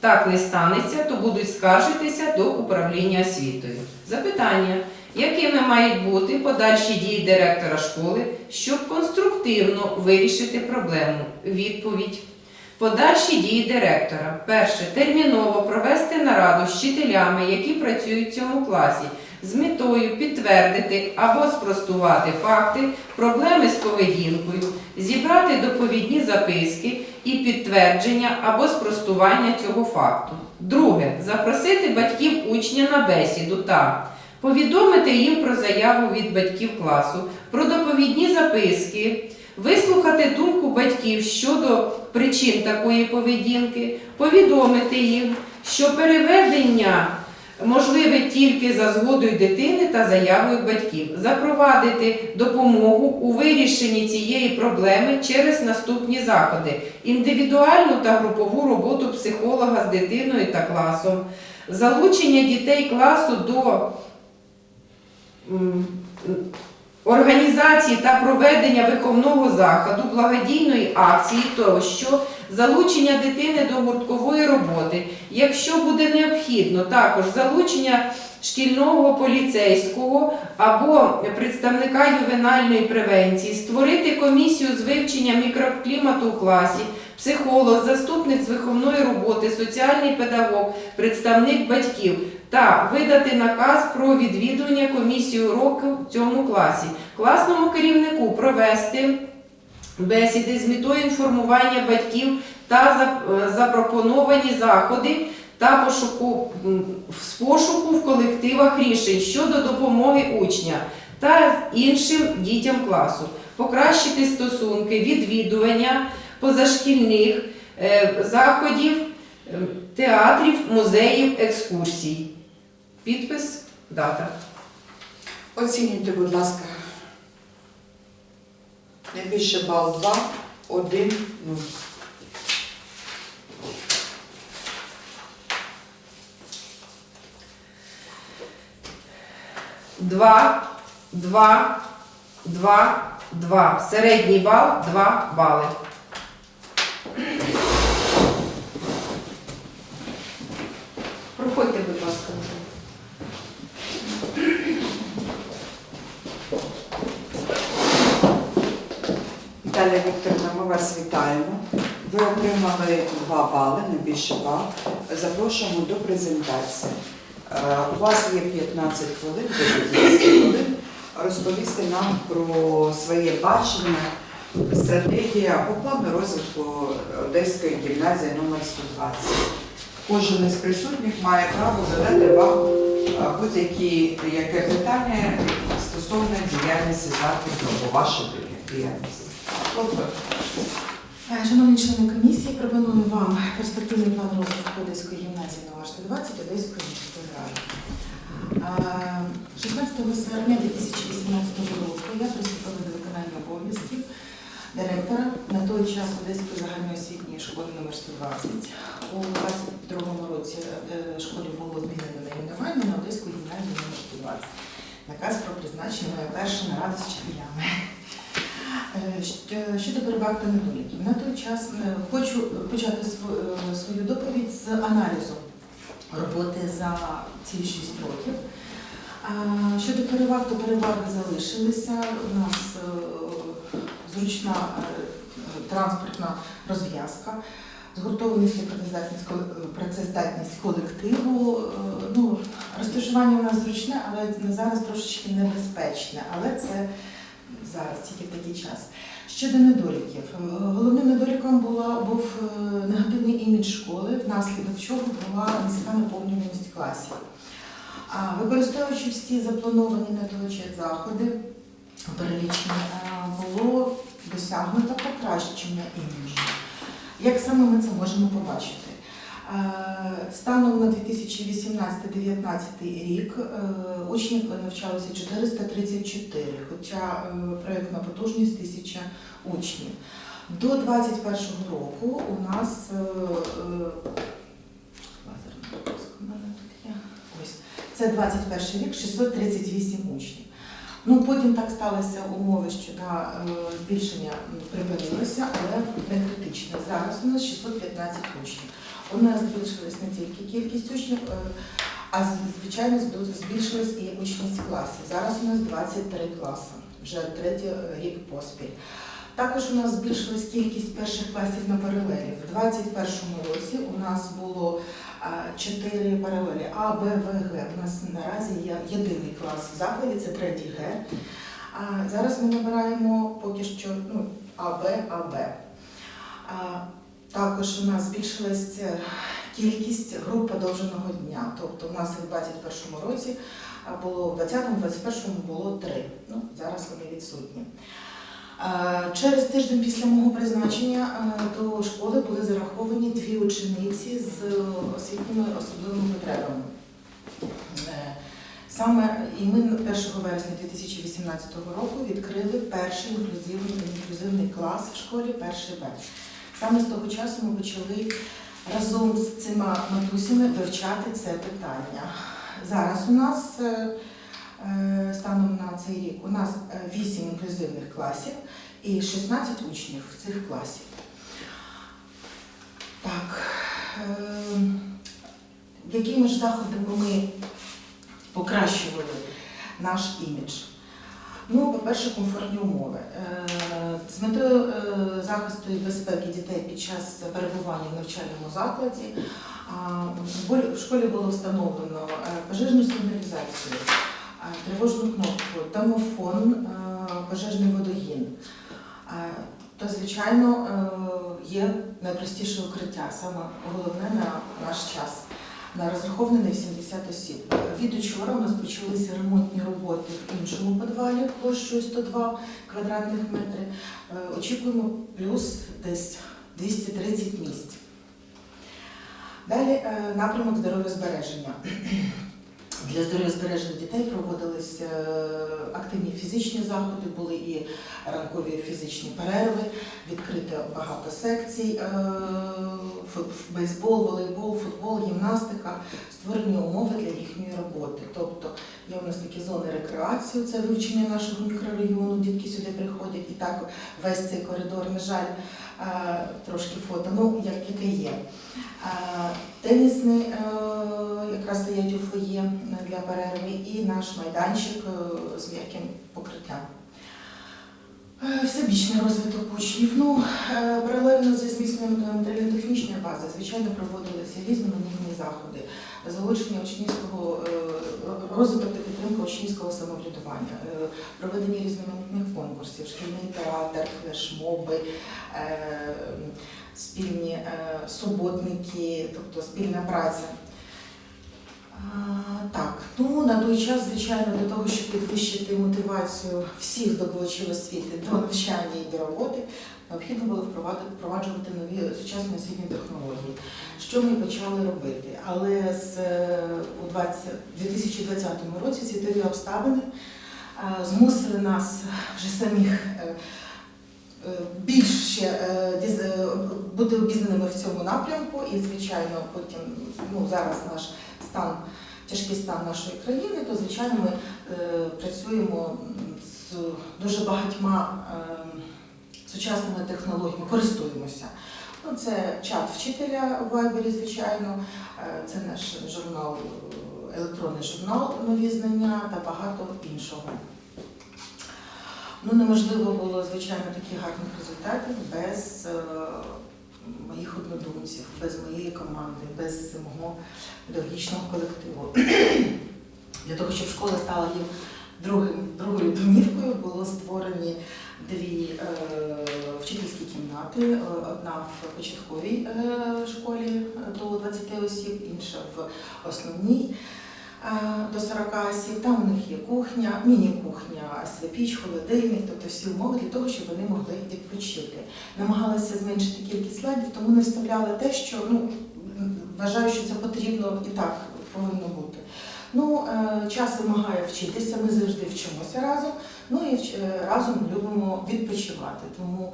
так не станеться, то будуть скаржитися до управління освітою. Запитання. Якими мають бути подальші дії директора школи, щоб конструктивно вирішити проблему? Відповідь. Подальші дії директора. Перше. Терміново провести нараду з вчителями, які працюють в цьому класі, з метою підтвердити або спростувати факти, проблеми з поведінкою, зібрати доповідні записки і підтвердження або спростування цього факту. Друге. Запросити батьків учня на бесіду та повідомити їм про заяву від батьків класу, про доповідні записки, вислухати думку батьків щодо причин такої поведінки, повідомити їм, що переведення можливе тільки за згодою дитини та заявою батьків, запровадити допомогу у вирішенні цієї проблеми через наступні заходи: індивідуальну та групову роботу психолога з дитиною та класом, залучення дітей класу до організації та проведення виховного заходу, благодійної акції тощо, залучення дитини до гурткової роботи, якщо буде необхідно, також залучення шкільного поліцейського або представника ювенальної превенції, створити комісію з вивчення мікроклімату у класі, психолог, заступник з виховної роботи, соціальний педагог, представник батьків та видати наказ про відвідування комісії уроку в цьому класі, класному керівнику провести бесіди з метою інформування батьків та е, запропоновані заходи та пошуку, з пошуку в колективах рішень щодо допомоги учня та іншим дітям класу, покращити стосунки, відвідування позашкільних е, заходів, е, театрів, музеїв, екскурсій. Підпис, дата. Оцінюйте, будь ласка. Найбільше бал 2, 1, 0. Два, два, два, два. Середній бал 2 бали. Проходьте, будь ласка. Віталія Вікторівна, ми вас вітаємо. Ви отримали 2 бали, найбільше бал. Запрошуємо до презентації. Е, У вас є 15 хвилин, 15 хвилин розповісти нам про своє бачення, стратегії або плани розвитку Одеської гімназії номер 120. Кожен із присутніх має право задати вам е, будь-які яке питання стосовно діяльності закладу або вашої діяльності. Е, Шановні члени комісії, пропоную вам перспективний план розвитку Одеської гімназії номер 120 Одеської міської ради. Е, 16 серпня 2018 року я приступила до виконання обов'язків директора на той час Одеської загальноосвітньої школи номер 120. У 22 році е, школі було змінено найменування на Одеську гімназію номер 120. Наказ про призначення моя перша нарада з вчителями. Е, щ- Щодо переваг та недоліків, на той час е, хочу почати е, свою доповідь з аналізу роботи за ці 6 років. Щодо переваг, то переваги залишилися. У нас е, зручна е, транспортна розв'язка, згуртованість працездатність колективу. Е, Ну, розташування у нас зручне, але зараз трошечки небезпечне. Але це зараз, тільки в такий час. Щодо недоліків, головним недоліком була, був е, негативний імідж школи, внаслідок чого була низька наповнюваність класів. Використовуючи всі заплановані на той час заходи, перелічені, е, було досягнуто покращення іміджу. Як саме ми це можемо побачити? Е, Станом на 2018-2019 рік е, учнів навчалося 434, хоча е, проєктна потужність 1000 учнів. До 2021 року у нас це 21 рік, 638 учнів. Ну, потім так сталися умови, що да, е, збільшення припинилося, але не критично. Зараз у нас 615 учнів. У нас збільшилась не тільки кількість учнів, е, а звичайно збі- збільшилась і учність класів. Зараз у нас 23 класи, вже третій е, рік поспіль. Також у нас збільшилась кількість перших класів на паралелі. В 2021 році у нас було чотири паралелі А, Б, В, Г. У нас наразі є єдиний клас в це третій Г. А зараз ми набираємо поки що ну, А, Б, А, Б. Також у нас збільшилась е, кількість груп подовженого дня. Тобто у нас в 2021 році було в 2020 2021 було три. Ну, зараз вони відсутні. Через тиждень після мого призначення е, до школи були зараховані дві учениці з освітніми особливими потребами. Е, Саме і ми 1 вересня 2018 року відкрили перший інклюзивний, інклюзивний клас в школі, перший Б. Саме з того часу ми почали разом з цими матусями вивчати це питання. Зараз у нас е, станом на цей рік у нас 8 інклюзивних класів і 16 учнів в цих класів. Так, е, якими ж заходами ми покращували наш імідж? Ну, по-перше, комфортні умови. Е, З метою е, захисту і безпеки дітей під час перебування в навчальному закладі в школі було встановлено е, пожежну сигналізацію, е, тривожну кнопку, домофон, е, пожежний водогін. То, звичайно, е, є найпростіше укриття, саме головне на наш час. На розраховане на 80 осіб. Від учора у нас почалися ремонтні роботи в іншому підвалі площею 102 квадратних метри. Е, Очікуємо плюс десь 230 місць. Далі напрямок здоров'я збереження. Для здоров'я збереження дітей проводились е, активні фізичні заходи, були і ранкові фізичні перерви, відкрито багато секцій, е, бейсбол, волейбол, футбол, гімнастика, створені умови для їхньої роботи. Тобто є у нас такі зони рекреації, це вивчення нашого мікрорайону, дітки сюди приходять, і так весь цей коридор, на жаль, трошки фото, ну як яке є. Е, Тенісний е, якраз стоять у фоє для перерви, і наш майданчик е, з м'яким покриттям. Е, Всебічний розвиток учнів. Ну, е, паралельно зі зміцненням матеріально-технічної бази, звичайно, проводилися різноманітні заходи, залучення учнівського е, розвиток та підтримка учнівського самоврядування, е, проведення різноманітних конкурсів, шкільний театр, флешмоби, е, спільні суботники, тобто спільна праця. Так, ну на той час, звичайно, для того, щоб підвищити мотивацію всіх здобувачів освіти до навчання і до роботи, необхідно було впроваджувати нові сучасні освітні технології. Що ми почали робити? Але з е, у 20 2020 році світові обставини е, змусили нас вже самих е, більше бути обізнаними в цьому напрямку, і звичайно, потім ну зараз наш стан, тяжкий стан нашої країни, то звичайно ми е, працюємо з дуже багатьма е, сучасними технологіями, користуємося. Ну, це чат вчителя у Вайбері, звичайно, е, це наш журнал, електронний журнал нові знання та багато іншого. Ну, неможливо було, звичайно, таких гарних результатів без е, моїх однодумців, без моєї команди, без мого педагогічного колективу. Для того, щоб школа стала їм другим, другою домівкою, було створені дві е, вчительські кімнати. Е, Одна в початковій е, школі до 20 осіб, інша в основній е, до 40 осіб. Там у них є кухня, міні-кухня, святіч, холодильник, тобто всі умови для того, щоб вони могли відпочити. Намагалися зменшити кількість слайдів, тому не вставляли те, що ну, вважаю, що це потрібно і так повинно бути. Ну, е, час вимагає вчитися, ми завжди вчимося разом. Ну і е, разом любимо відпочивати. Тому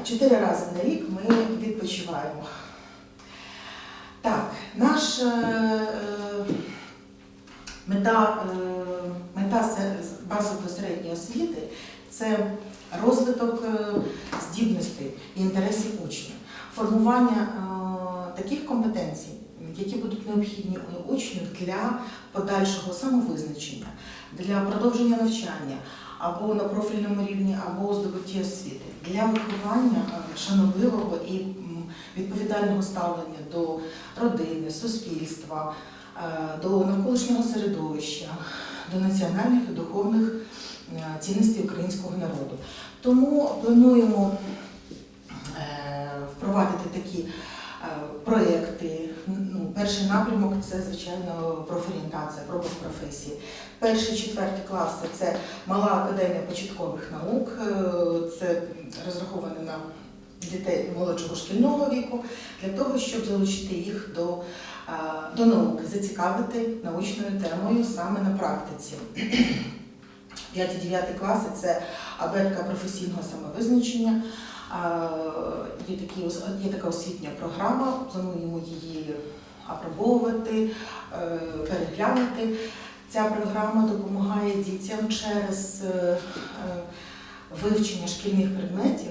е, чотири рази на рік ми відпочиваємо. Так, наш е, е, мета, е, мета базової середньої освіти це розвиток е, здібностей і інтересів учнів, формування е, таких компетенцій, які будуть необхідні учню для подальшого самовизначення, для продовження навчання або на профільному рівні, або у здобутті освіти, для виховання шанобливого і відповідального ставлення до родини, суспільства, до навколишнього середовища, до національних і духовних е, цінностей українського народу. Тому плануємо е, впровадити такі е, проекти. Ну, перший напрямок це, звичайно, профорієнтація, пропуск професії. Перший, четвертий класи це мала академія початкових наук, е, це розраховано на дітей молодшого шкільного віку, для того, щоб залучити їх до, е, до науки, зацікавити научною темою саме на практиці. 5-9 класи це абетка професійного самовизначення. Є, такі, є така освітня програма, плануємо її апробовувати, е, переглянути. Ця програма допомагає дітям через е, е, вивчення шкільних предметів,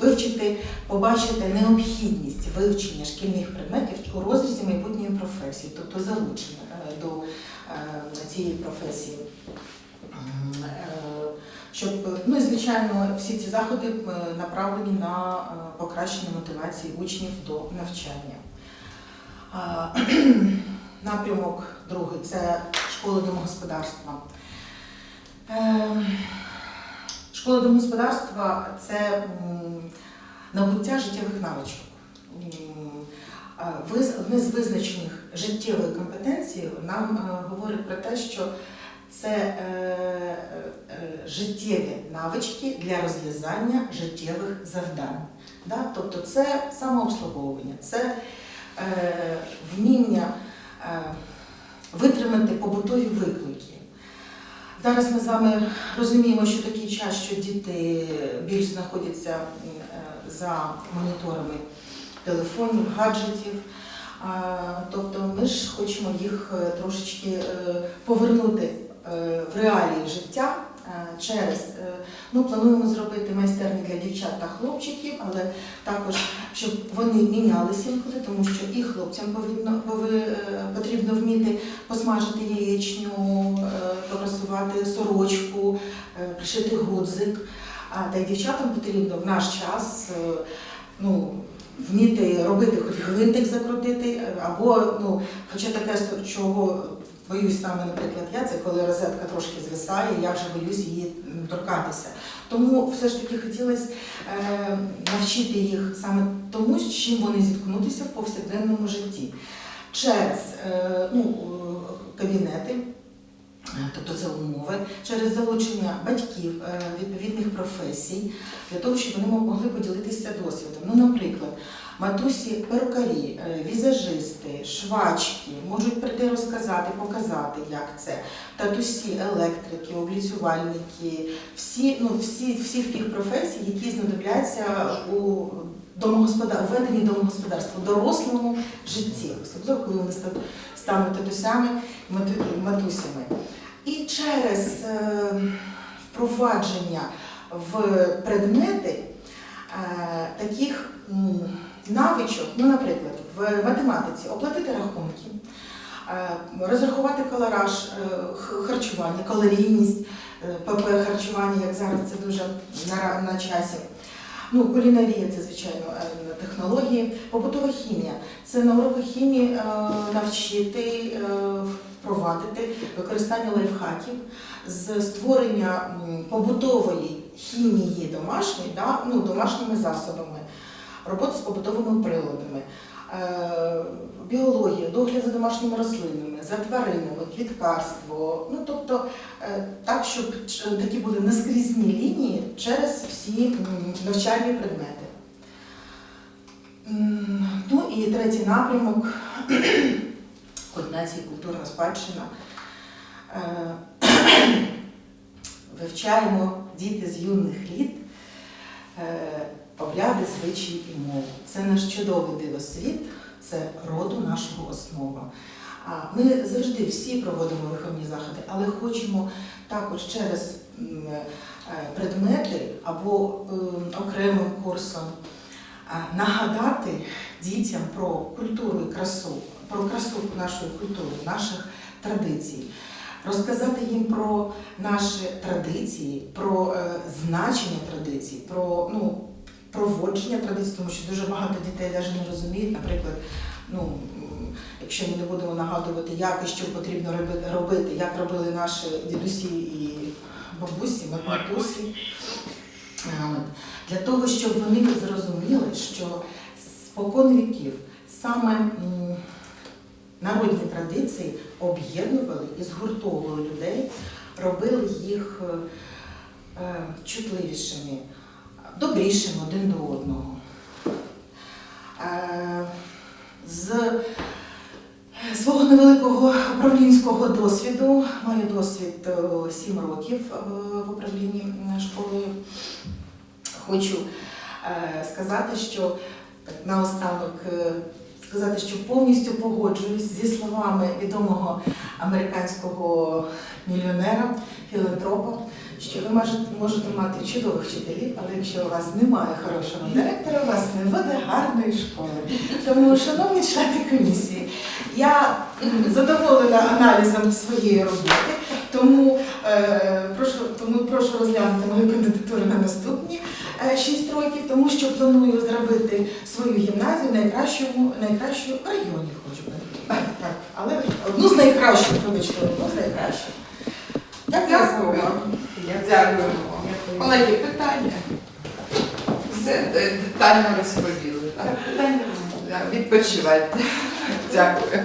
вивчити, побачити необхідність вивчення шкільних предметів у розрізі майбутньої професії, тобто залучення е, до е, цієї професії. Е, Щоб, ну і звичайно, всі ці заходи направлені на покращення мотивації учнів до навчання. Напрямок другий це школа домогосподарства. Школа домогосподарства це набуття життєвих навичок. Одне з визначених життєвої компетенції нам е, говорить про те, що це е, е, життєві навички для розв'язання життєвих завдань. Тобто це самообслуговування, це вміння витримати побутові виклики. Зараз ми з вами розуміємо, що такий час, що діти більш знаходяться е, за моніторами телефонів, гаджетів. Тобто ми ж хочемо їх е, трошечки е, повернути в реалії життя через, е, ну, плануємо зробити майстерні для дівчат та хлопчиків, але також, щоб вони мінялися інколи, тому що і хлопцям повинно, е, потрібно вміти посмажити яєчню, е, попрасувати сорочку, е, пришити гудзик. А та й дівчатам потрібно в наш час е, ну, вміти робити хоч гвинтик закрутити, е, або ну, хоча таке, чого боюсь саме, наприклад, я, це коли розетка трошки звисає, я вже боюсь її торкатися. Тому все ж таки хотілося е, навчити їх саме тому, з чим вони зіткнутися в повсякденному житті. Через е, ну, е, кабінети, е, тобто це умови, через залучення батьків е, відповідних професій, для того, щоб вони могли поділитися досвідом. Ну, наприклад, матусі перукарі, е, візажисти, швачки можуть прийти розказати, показати, як це. Татусі, електрики, обліцювальники, всі, ну, всі, всіх тих професій, які знадобляться у домогосподар... введенні домогосподарства, дорослому житті, особливо коли вони стануть татусями, мату- матусями. І через е, впровадження в предмети е, таких навичок, ну, наприклад, в математиці оплатити рахунки, е, розрахувати колораж е, харчування, калорійність, е, ПП харчування, як зараз це дуже на, на часі. Ну, кулінарія це, звичайно, технології, побутова хімія. Це на уроках хімії навчити, впровадити використання лайфхаків з створення побутової хімії домашньої, да, ну, домашніми засобами, робота з побутовими приладами, е, біологія, догляд за домашніми рослинами, за тваринами, квіткарство. Ну, тобто е, так, щоб такі були наскрізні лінії через всі навчальні предмети. Ну і третій напрямок координації культурна спадщина. Е, Вивчаємо діти з юних літ обряди, звичаї і мову. Це наш чудовий дивосвіт, це роду нашого основа. Ми завжди всі проводимо виховні заходи, але хочемо також через е, предмети або е, окремим курсом е, нагадати дітям про культуру і красу, про красу нашої культури, наших традицій, розказати їм про наші традиції, про е, значення традицій, про ну, проводження традицій, тому що дуже багато дітей навіть не розуміють, наприклад, ну, якщо ми не будемо нагадувати, як і що потрібно роби- робити, як робили наші дідусі і бабусі, матусі. Для того, щоб вони зрозуміли, що спокон віків саме народні традиції об'єднували і згуртовували людей, робили їх е, е, чутливішими, добрішими один до одного. Е, З свого невеликого управлінського досвіду, маю досвід 7 років е, в управлінні е, школою, хочу е, сказати, що наостанок е, сказати, що повністю погоджуюсь зі словами відомого американського мільйонера, філантропа, що ви можете, мати чудових вчителів, але якщо у вас немає хорошого директора, у вас не буде гарної школи. Тому, шановні члени комісії, я задоволена аналізом своєї роботи, тому, е, прошу, тому прошу розглянути мою кандидатуру на наступні 6 років, тому що планую зробити свою гімназію найкращому, найкращу в районі хочу би. Так, але одну з найкращих, вибачте, одну з найкращих. Дякую за Дякую. Дякую вам. Колеги, питання? Все детально розповіли. Так? Питання. Відпочивайте. Дякую.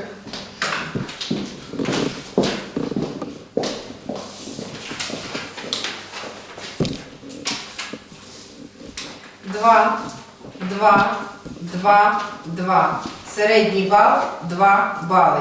Два, два, два, два. Середній бал 2 бали.